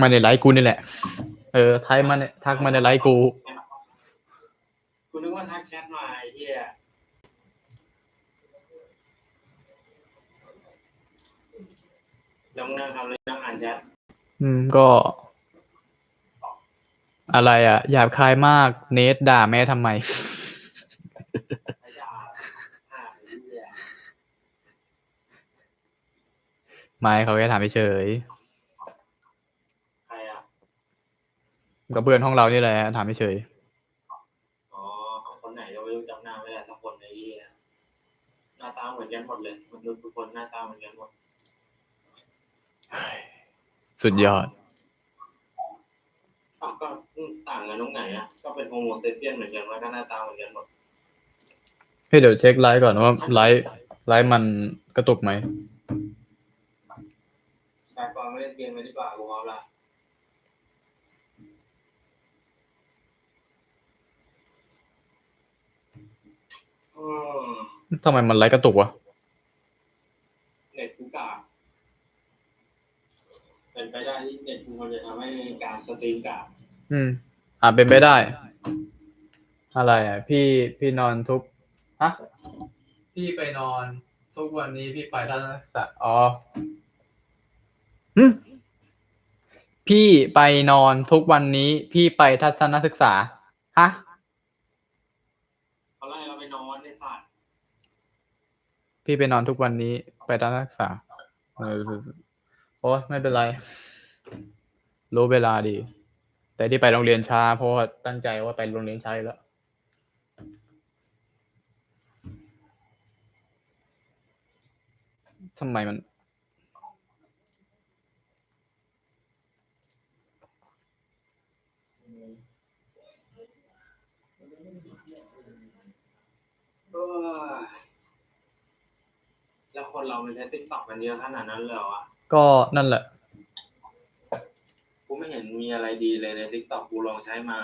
มาในไลฟ์กูนี่แหละ เออทักมาในทักมาในไลฟ์กู กูนึกว่าทักแชทมาไอ้เหี้ยแล้วมึงนั่งทำอะไรนั่งอ่านแชทอืมก็ อะไรอะ หยาบคายมาก เนทด่าแม่ทำไม ไอ้ด่าอ่าไอ้เหี้ยไม่เขาแค่ถามเฉยใครอะ ๆ กับเพื่อนห้องเรานี่แหละถามเฉยอ๋อคนไหนก็ไม่รู้จำหน้าไม่ได้สักคนไอ้เหี้ยหน้าตาเหมือนกันหมดเลยมนุษย์ทุกคนหน้าตาเหมือนกันหมดๆสุดยอดอ้าวก็อืมต่างกันตรงไหนอะก็เป็นโฮโมเซเปียนเหมือนกันแล้วก็หน้าตาเหมือนกันหมดเฮ้ยเดี๋ยวเช็คไลฟ์ก่อนว่าไลฟ์ไลฟ์มันกระตุกไหมแต่ก่อนไม่เล่นเกมไม่ดีกว่ากูเอาละ อืมทำไมมันไลฟ์กระตุกวะ เน็ตกูกากเป็นไปได้ที่เน็ตกูมันจะทำให้การสตรีมกากอืม อ่าเป็นไปได้ อะไรอะ พี่พี่นอนทุกฮะพี่ไปนอน ทุกวันนี้พี่ไปทัศนศึกษาอ๋อหึพี่ไปนอนทุกวันนี้ พี่ไปทัศนศึกษาฮะ เขาไล่เราไปนอนในสัตว์ พี่ไปนอนทุกวันนี้ไปทัศนศึกษาเออโอ้ยไม่เป็นไร รู้เวลาดี แต่ที่ไปโรงเรียนช้า เพราะว่าตั้งใจว่าไปโรงเรียนช้าแล้วทำไมมันเออ แล้วคนเรามันใช้ติ๊กต็อกกันเยอะขนาดนั้นเลยเหรอวะก็นั่นแหละ กูไม่เห็นมีอะไรดีเลยในติ๊กต็อกกูลองใช้มา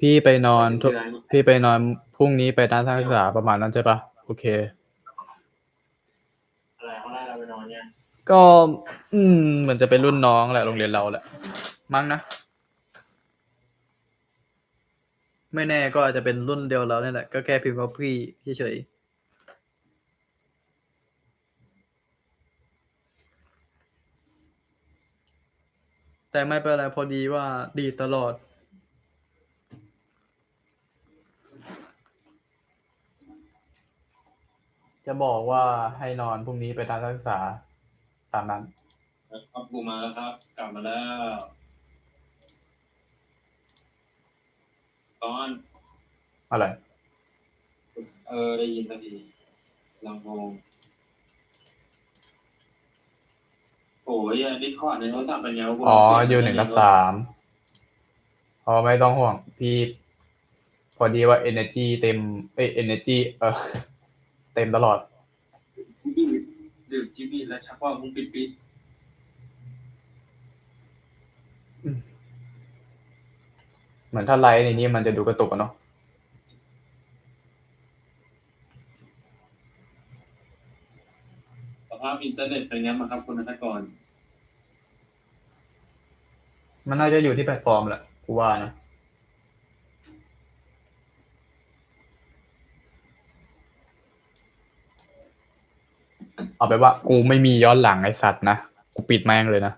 พี่ไปนอนทุกเดือนพี่ไปนอนพรุ่งนี้ไปทัศนศึกษาประมาณนั้นใช่ปะโอเค อะไรเขาไล่เราไปนอนเนี่ยก็ อืมเหมือนจะเป็นรุ่นน้องแหละโรงเรียนเราแหละ มั้งนะ ไม่แน่ก็อาจจะเป็นรุ่นเดียวเราเนี่ยแหละ ก็แค่พิมพ์ว่าพี่เฉยๆ แต่ไม่เป็นไรพอดีว่าดีตลอด จะบอกว่าให้นอนพรุ่งนี้ไปทัศนศึกษาตามนั้นครับกูมาแล้วครับ กลับมาแล้วตอนอะไร เออ ได้ยินสักทีลำโพงโอ้ยดิคอร์ดในโทรศัพท์เป็นไงวะกูอ๋อลงเปลี่อยู่หนึ่งทับสามอ๋อไม่ต้องห่วง พี่ พอดีว่า energy เต็มเอ้ย energy เออเต็มตลอดดื่มดื่มจีบีแล้วชักว่ามึงปิดปิดเหมือนถ้าไลฟ์ในนี้มันจะดูกระตุกอะเนาะสภาพอินเทอร์เน็ตเป็นไงบ้างครับคุณนัทกร มันน่าจะอยู่ที่แพลตฟอร์มแหละกูว่านะเอาไปนว่ากูไม่มีย้อนหลังไอสัตว์นะ กูปิดแม่งเลยนะ